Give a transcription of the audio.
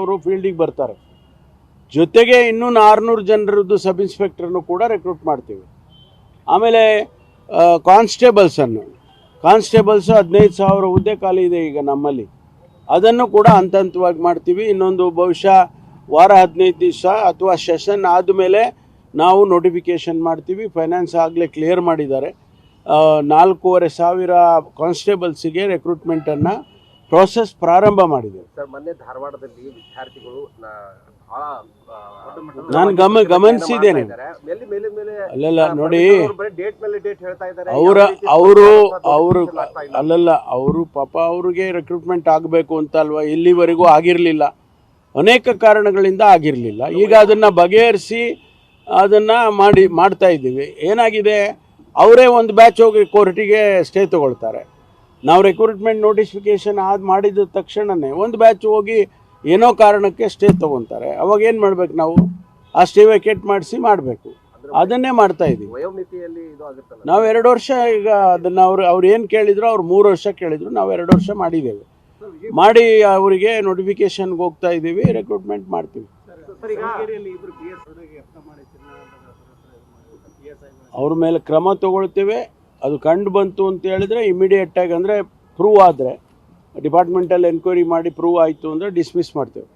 ಅವರು ಫೀಲ್ಡಿಗೆ ಬರ್ತಾರೆ. ಜೊತೆಗೆ ಇನ್ನೂ ಆರುನೂರು ಜನರದ್ದು ಸಬ್ ಇನ್ಸ್ಪೆಕ್ಟರ್ನು ಕೂಡ ರೆಕ್ರೂಟ್ ಮಾಡ್ತೀವಿ. ಆಮೇಲೆ ಕಾನ್ಸ್ಟೇಬಲ್ಸನ್ನು ಕಾನ್ಸ್ಟೇಬಲ್ಸು ಹದಿನೈದು ಸಾವಿರ ಹುದ್ದೆ ಖಾಲಿ ಇದೆ ಈಗ ನಮ್ಮಲ್ಲಿ. ಅದನ್ನು ಕೂಡ ಹಂತ ಹಂತವಾಗಿ ಮಾಡ್ತೀವಿ. ಇನ್ನೊಂದು ಬಹುಶಃ ವಾರ ಹದಿನೈದು ದಿವಸ ಅಥವಾ ಸೆಷನ್ ಆದಮೇಲೆ ನಾವು ನೋಟಿಫಿಕೇಷನ್ ಮಾಡ್ತೀವಿ. ಫೈನಾನ್ಸ್ ಆಗಲೇ ಕ್ಲಿಯರ್ ಮಾಡಿದ್ದಾರೆ. ನಾಲ್ಕೂವರೆ ಸಾವಿರ ಕಾನ್ಸ್ಟೇಬಲ್ಸಿಗೆ ರೆಕ್ರೂಟ್ಮೆಂಟನ್ನು ಪ್ರೋಸೆಸ್ ಪ್ರಾರಂಭ ಮಾಡಿದೆ. ಸರ್ ಮೊನ್ನೆ ಧಾರವಾಡದಲ್ಲಿ ವಿದ್ಯಾರ್ಥಿಗಳು ಬಹಳ ನಾನು ಗಮ ಗಮನಿಸಿದ್ದೇನೆ. ಅಲ್ಲಲ್ಲ ನೋಡಿ ಡೇಟ್ ಮೇಲೆ ಡೇಟ್ ಹೇಳ್ತಾ ಇದ್ದಾರೆ. ಅವರ ಅವರು ಅವರು ಅಲ್ಲಲ್ಲ ಅವರು ಪಾಪ ಅವ್ರಿಗೆ ರೆಕ್ರೂಟ್ಮೆಂಟ್ ಆಗಬೇಕು ಅಂತ ಅಲ್ವಾ? ಇಲ್ಲಿವರೆಗೂ ಆಗಿರಲಿಲ್ಲ. ಅನೇಕ ಕಾರಣಗಳಿಂದ ಆಗಿರಲಿಲ್ಲ. ಈಗ ಅದನ್ನು ಬಗೆಹರಿಸಿ ಅದನ್ನು ಮಾಡಿ ಮಾಡ್ತಾ ಇದ್ದೀವಿ. ಏನಾಗಿದೆ? ಅವರೇ ಒಂದು ಬ್ಯಾಚ್ ಹೋಗಿ ಕೋರ್ಟಿಗೆ ಸ್ಟೇ ತಗೊಳ್ತಾರೆ. ನಾವು ರೆಕ್ರೂಟ್ಮೆಂಟ್ ನೋಟಿಫಿಕೇಶನ್ ಆದ ಮಾಡಿದ ತಕ್ಷಣವೇ ಒಂದು ಬ್ಯಾಚ್ ಹೋಗಿ ಏನೋ ಕಾರಣಕ್ಕೆ ಸ್ಟೇ ತೊಗೊತಾರೆ. ಅವಾಗ ಏನು ಮಾಡ್ಬೇಕು ನಾವು? ಆ ಸ್ಟೇ ವೆಕೇಟ್ ಮಾಡಿಸಿ ಮಾಡಬೇಕು. ಅದನ್ನೇ ಮಾಡ್ತಾ ಇದ್ದೀವಿ. ವಯೋಮಿತಿಯಲ್ಲಿ ಇದು ಆಗುತ್ತಲ್ಲ? ನಾವು ಎರಡು ವರ್ಷ ಈಗ ಅದನ್ನು ಅವ್ರು ಅವ್ರು ಏನು ಕೇಳಿದ್ರು ಅವ್ರು ಮೂರು ವರ್ಷ ಕೇಳಿದ್ರು ನಾವು ಎರಡು ವರ್ಷ ಮಾಡಿದ್ದೇವೆ. ಮಾಡಿ ಅವರಿಗೆ ನೋಟಿಫಿಕೇಶನ್ಗೆ ಹೋಗ್ತಾ ಇದ್ದೀವಿ ರೆಕ್ರೂಟ್ಮೆಂಟ್ ಮಾಡ್ತೀವಿ. ಸರ್ ಈಗ ಅವ್ರ ಮೇಲೆ ಕ್ರಮ ತಗೊಳ್ತೇವೆ. ಅದು ಕಂಡು ಬಂತು ಅಂತ ಹೇಳಿದ್ರೆ ಇಮಿಡಿಯೇಟಾಗಿ ಅಂದರೆ ಪ್ರೂವ್ ಆದರೆ ಡಿಪಾರ್ಟ್ಮೆಂಟಲ್ಲಿ ಎನ್ಕ್ವೈರಿ ಮಾಡಿ ಪ್ರೂವ್ ಆಯಿತು ಅಂದರೆ ಡಿಸ್ಮಿಸ್ ಮಾಡ್ತೇವೆ.